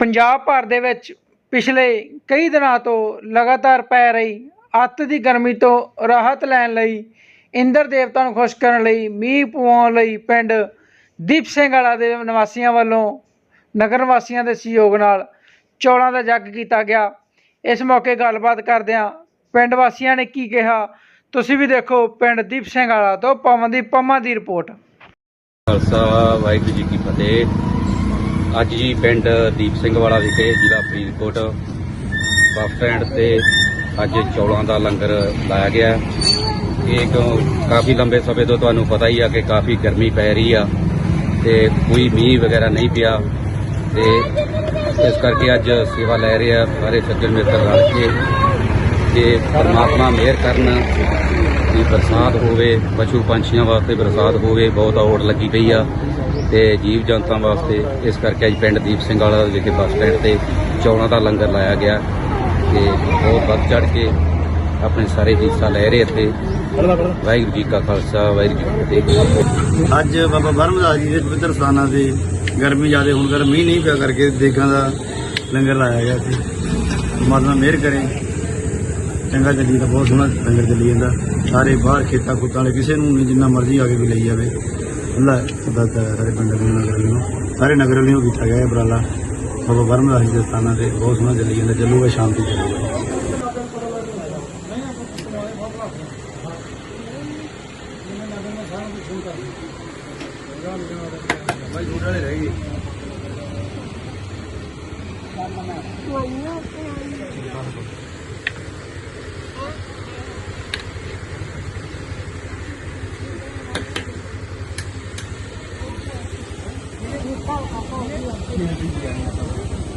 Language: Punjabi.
ਪੰਜਾਬ ਭਰ ਦੇ ਵਿੱਚ ਪਿਛਲੇ ਕਈ ਦਿਨਾਂ ਤੋਂ ਲਗਾਤਾਰ ਪੈ ਰਹੀ ਅੱਤ ਦੀ ਗਰਮੀ ਤੋਂ ਰਾਹਤ ਲੈਣ ਲਈ ਇੰਦਰ ਦੇਵਤਾ ਨੂੰ ਖੁਸ਼ ਕਰਨ ਲਈ ਮੀਂਹ ਪਵਾਉਣ ਲਈ ਪਿੰਡ ਦੀਪ ਸਿੰਘ ਵਾਲਾ ਦੇ ਨਿਵਾਸੀਆਂ ਵੱਲੋਂ ਨਗਰ ਵਾਸੀਆਂ ਦੇ ਸਹਿਯੋਗ ਨਾਲ ਚੌਲਾਂ ਦਾ ਜੱਗ ਕੀਤਾ ਗਿਆ। ਇਸ ਮੌਕੇ ਗੱਲਬਾਤ ਕਰਦਿਆਂ ਪਿੰਡ ਵਾਸੀਆਂ ਨੇ ਕੀ ਕਿਹਾ? ਤੁਸੀਂ ਵੀ ਦੇਖੋ ਪਿੰਡ ਦੀਪ ਸਿੰਘ ਵਾਲਾ ਤੋਂ ਪਵਨਦੀਪ ਪੰਮਾ ਦੀ ਰਿਪੋਰਟ। ਖਾਲਸਾ ਵਾਹਿਗੁਰੂ ਜੀ ਕੀ ਫਤਿਹ। ਅੱਜ ਜੀ ਪਿੰਡ ਦੀਪ ਸਿੰਘ ਵਾਲਾ ਵਿਖੇ ਜ਼ਿਲ੍ਹਾ ਫਰੀਦਕੋਟ ਬੱਸ ਸਟੈਂਡ ਤੇ ਅੱਜ ਚੌਲਾਂ ਦਾ ਲੰਗਰ ਲਾਇਆ ਗਿਆ। ਇਹ ਕਿਉਂ ਕਾਫੀ ਲੰਬੇ ਸਮੇਂ ਤੋਂ ਤੁਹਾਨੂੰ ਪਤਾ ਹੀ ਆ ਕਿ ਕਾਫੀ ਗਰਮੀ ਪੈ ਰਹੀ ਆ ਤੇ ਕੋਈ ਮੀਂਹ ਵਗੈਰਾ ਨਹੀਂ ਪਿਆ ਤੇ ਇਸ ਕਰਕੇ ਅੱਜ ਸੇਵਾ ਲੈ ਰਹੇ ਆ ਸਾਰੇ ਸੱਜਣ ਮਿੱਤਰ ਰਲ ਕੇ ਕਿ ਪਰਮਾਤਮਾ ਮਿਹਰ ਕਰਨ, ਕਿ ਬਰਸਾਤ ਹੋਵੇ, ਪਸ਼ੂ ਪੰਛੀਆਂ ਵਾਸਤੇ ਬਰਸਾਤ ਹੋਵੇ, ਬਹੁਤ ਔੜ ਲੱਗੀ ਪਈ ਆ। ਤੇ ਜੀਵ ਜੰਤਾਂ ਵਾਸਤੇ ਇਸ ਕਰਕੇ ਅੱਜ ਪਿੰਡ ਦੀਪ ਸਿੰਘ ਵਾਲਾ ਵਿਖੇ ਬੱਸ ਸਟੈਂਡ ਤੇ ਚੌਲਾਂ ਦਾ ਲੰਗਰ ਲਾਇਆ ਗਿਆ ਤੇ ਬਹੁਤ ਵੱਧ ਚੜ ਕੇ ਆਪਣੇ ਸਾਰੇ ਹਿੱਸਾ ਲੈ ਰਹੇ ਇੱਥੇ। ਵਾਹਿਗੁਰੂ ਜੀ ਕਾ ਖਾਲਸਾ, ਵਾਹਿਗੁਰੂ ਜੀ ਕੀ ਫਤਿਹ। ਅੱਜ ਬਾਬਾ ਬਰਮਦਾਸ ਜੀ ਦੇ ਪਵਿੱਤਰ ਸਥਾਨਾਂ ਤੇ ਗਰਮੀ ਜ਼ਿਆਦਾ, ਹੋਣ ਕਰ ਮੀਂਹ ਨਹੀਂ ਪਿਆ ਕਰਕੇ ਦੇਗਾਂ ਦਾ ਲੰਗਰ ਲਾਇਆ ਗਿਆ ਸੀ। ਪਰਮਾਤਮਾ ਮਿਹਰ ਕਰੇ। ਚੰਗਾ ਚੱਲੀ ਤਾਂ ਬਹੁਤ ਸੋਹਣਾ ਲੰਗਰ ਚੱਲੀ ਜਾਂਦਾ। ਸਾਰੇ ਬਾਹਰ ਖੇਤਾਂ ਖੁੱਤਾਂ ਵਾਲੇ ਕਿਸੇ ਨੂੰ ਨਹੀਂ ਜਿੰਨਾ ਮਰਜ਼ੀ ਆ ਕੇ ਵੀ ਲਈ ਜਾਵੇ। खुला सदस्य है सारे पिंड नगर सारे नगर नगरलियों किया गया है बराला बाबा बरम दास जी के स्थाना से बहुत सोना चली जाता चलूगा शांति तक चलूगा भाई มี好好อ